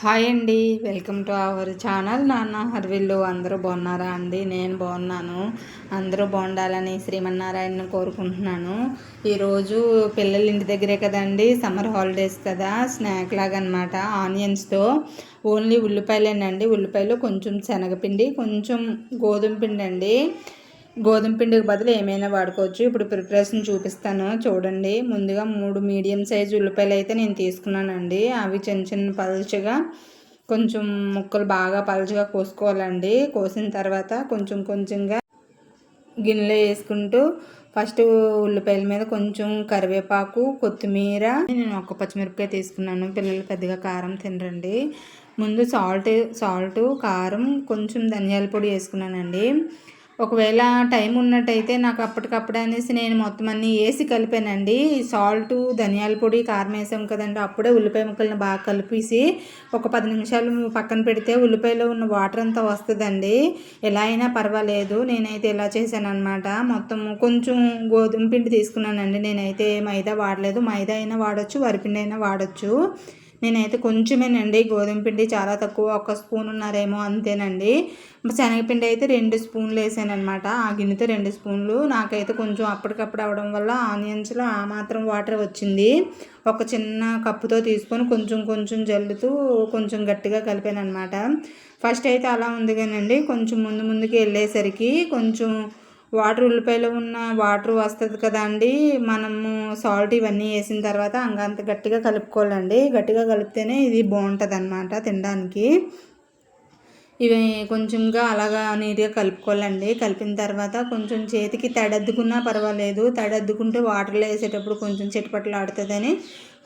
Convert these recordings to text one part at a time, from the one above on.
Hi అండి welcome to our channel. నాన్న హర్విల్లు అందరూ బాగున్నారా అండి? నేను బాగున్నాను. అందరూ బాగుండాలని శ్రీమన్నారాయణను కోరుకుంటున్నాను. ఈరోజు పిల్లల ఇంటి దగ్గరే కదండి సమ్మర్ హాలిడేస్ కదా స్నాక్ లాగా అనమాట ఆనియన్స్తో. ఓన్లీ ఉల్లిపాయలేనండి ఉల్లిపాయలు కొంచెం శనగపిండి కొంచెం గోధుమ పిండి అండి గోధుమ పిండికి బదులు ఏమైనా వాడుకోవచ్చు. ఇప్పుడు ప్రిపరేషన్ చూపిస్తాను. చూడండి. ముందుగా మూడు మీడియం సైజు ఉల్లిపాయలు అయితే నేను తీసుకున్నానండి. అవి చిన్న చిన్న పలుచగా కొంచెం ముక్కలు బాగా పలుచగా కోసుకోవాలండి. కోసిన తర్వాత కొంచెం కొంచెంగా గిన్నెలో వేసుకుంటూ ఫస్ట్ ఉల్లిపాయల మీద కొంచెం కరివేపాకు కొత్తిమీర. నేను ఒక పచ్చిమిరపకాయ తీసుకున్నాను. పిల్లలు పెద్దగా కారం తినరండి. ముందు సాల్ట్ సాల్ట్ కారం కొంచెం ధనియాల పొడి వేసుకున్నానండి. ఒకవేళ టైం ఉన్నట్టయితే నాకు అప్పటికప్పుడు అనేసి నేను మొత్తం అన్నీ వేసి కలిపానండి. సాల్ట్ ధనియాల పొడి కారం వేసాం కదండి. అప్పుడే ఉల్లిపాయ ముక్కలను బాగా కలిపేసి ఒక పది నిమిషాలు పక్కన పెడితే ఉల్లిపాయలో ఉన్న వాటర్ అంతా వస్తుందండి. ఎలా అయినా పర్వాలేదు. నేనైతే ఇలా చేశాను అనమాట మొత్తం కొంచెం గోధుమ పిండి తీసుకున్నానండి. నేనైతే మైదా వాడలేదు. మైదా అయినా వాడచ్చు వరిపిండి అయినా వాడచ్చు. నేనైతే కొంచెమేనండి గోధుమ పిండి చాలా తక్కువ ఒక స్పూన్ ఉన్నారేమో అంతేనండి. శనగపిండి అయితే రెండు స్పూన్లు వేసాను అనమాట ఆ గిన్నెతో రెండు స్పూన్లు. నాకైతే కొంచెం అప్పటికప్పుడు అవడం వల్ల ఆనియన్స్లో ఆ మాత్రం వాటర్ వచ్చింది. ఒక చిన్న కప్పుతో తీసుకొని కొంచెం కొంచెం జల్లుతూ కొంచెం గట్టిగా కలిపాను అనమాట ఫస్ట్ అయితే అలా ఉంది కానండి కొంచెం ముందు ముందుకు వెళ్ళేసరికి కొంచెం వాటర్ ఉల్లిపాయలో ఉన్న వాటర్ వస్తుంది కదా అండి మనము సాల్ట్ ఇవన్నీ వేసిన తర్వాత అంత గట్టిగా కలుపుకోవాలండి. గట్టిగా కలిపితేనే ఇది బాగుంటుంది అనమాట తినడానికి. ఇవి కొంచెంగా అలాగా నీట్గా కలుపుకోవాలండి. కలిపిన తర్వాత కొంచెం చేతికి తడద్దుకున్నా పర్వాలేదు. తడద్దుకుంటే వాటర్లో వేసేటప్పుడు కొంచెం చిటపట్లు ఆడుతుందని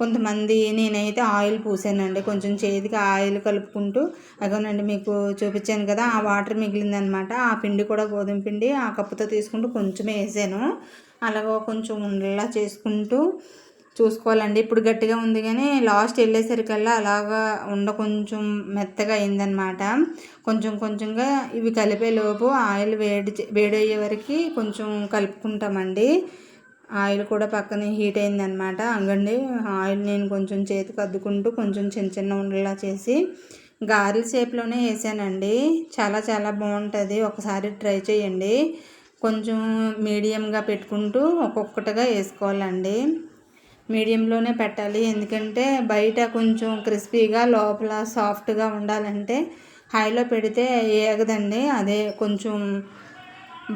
కొంతమంది నేనైతే ఆయిల్ పూసానండి. కొంచెం చేతికి ఆయిల్ కలుపుకుంటూ అగోనండి మీకు చూపించాను కదా ఆ వాటర్ మిగిలిందనమాట. ఆ పిండి కూడా గోధుమ పిండి ఆ కప్పుతో తీసుకుంటూ కొంచెం వేసాను. అలాగ కొంచెం ఉండలా చేసుకుంటూ చూసుకోవాలండి. ఇప్పుడు గట్టిగా ఉంది కానీ లాస్ట్ వెళ్ళేసరికల్లా అలాగా ఉండ కొంచెం మెత్తగా అయిందనమాట. కొంచెం కొంచెంగా ఇవి కలిపే లోపు ఆయిల్ వేడి వేడి అయ్యే వరకు కొంచెం కలుపుకుంటామండి. ఆయిల్ కూడా పక్కన హీట్ అయిందనమాట. అంగండి ఆయిల్ నేను కొంచెం చేతికి అద్దుకుంటూ కొంచెం చిన్న చిన్న ఉండలా చేసి గారెల షేప్లోనే వేసానండి. చాలా చాలా బాగుంటుంది. ఒకసారి ట్రై చేయండి. కొంచెం మీడియంగా పెట్టుకుంటూ ఒక్కొక్కటిగా వేసుకోవాలండి. మీడియంలోనే పెట్టాలి. ఎందుకంటే బయట కొంచెం క్రిస్పీగా లోపల సాఫ్ట్గా ఉండాలంటే హైలో పెడితే ఏగదండి. అదే కొంచెం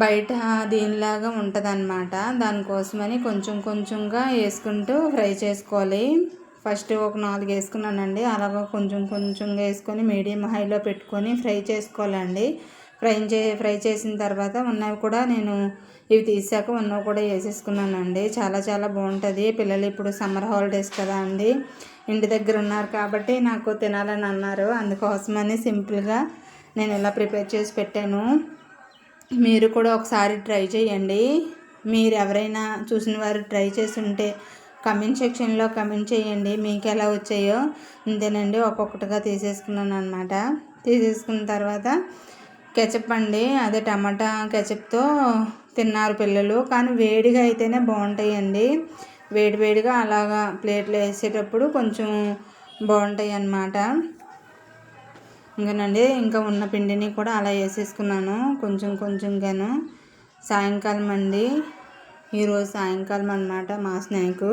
బయట దీనిలాగా ఉంటుంది అనమాట దానికోసమని కొంచెం కొంచెంగా వేసుకుంటూ ఫ్రై చేసుకోవాలి. ఫస్ట్ ఒక నాలుగు వేసుకున్నానండి. అలాగ కొంచెం కొంచెంగా వేసుకొని మీడియం హైలో పెట్టుకొని ఫ్రై చేసుకోవాలండి. ఫ్రై చే ఫ్రై చేసిన తర్వాత ఉన్నవి కూడా నేను ఇవి తీసాక ఉన్నవి కూడా వేసేసుకున్నానండి. చాలా చాలా బాగుంటుంది. పిల్లలు ఇప్పుడు సమ్మర్ హాలిడేస్ కదా అండి. ఇంటి దగ్గర ఉన్నారు కాబట్టి నాకు తినాలని అన్నారు. అందుకోసమని సింపుల్గా నేను ఇలా ప్రిపేర్ చేసి పెట్టాను. మీరు కూడా ఒకసారి ట్రై చేయండి. మీరు ఎవరైనా చూసిన వారు ట్రై చేసి ఉంటే కమెంట్ సెక్షన్లో కమెంట్ చేయండి. మీకు ఎలా వచ్చాయో అంతేనండి ఒక్కొక్కటిగా తీసేసుకున్నాను అనమాట తీసేసుకున్న తర్వాత కెచప్ అండి. అదే టమాటా కెచప్తో తిన్నారు పిల్లలు. కానీ వేడిగా అయితేనే బాగుంటాయండి. వేడి వేడిగా అలాగా ప్లేట్లు వేసేటప్పుడు కొంచెం బాగుంటాయి అన్నమాట ఇంకానండి ఇంకా ఉన్న పిండిని కూడా అలా వేసేసుకున్నాను. కొంచెం కొంచెంగాను. సాయంకాలం అండి. ఈరోజు సాయంకాలం అనమాట మా స్నాక్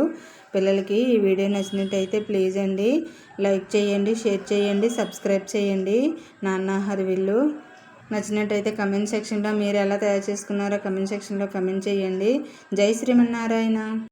పిల్లలకి ఈ వీడియో నచ్చినట్టయితే ప్లీజ్ అండి లైక్ చేయండి షేర్ చేయండి సబ్స్క్రైబ్ చేయండి. నాన్న హరివిల్లు నచ్చినట్టయితే కమెంట్ సెక్షన్లో మీరు ఎలా తయారు చేసుకున్నారో కమెంట్ సెక్షన్లో కమెంట్ చేయండి. జై శ్రీమన్నారాయణ.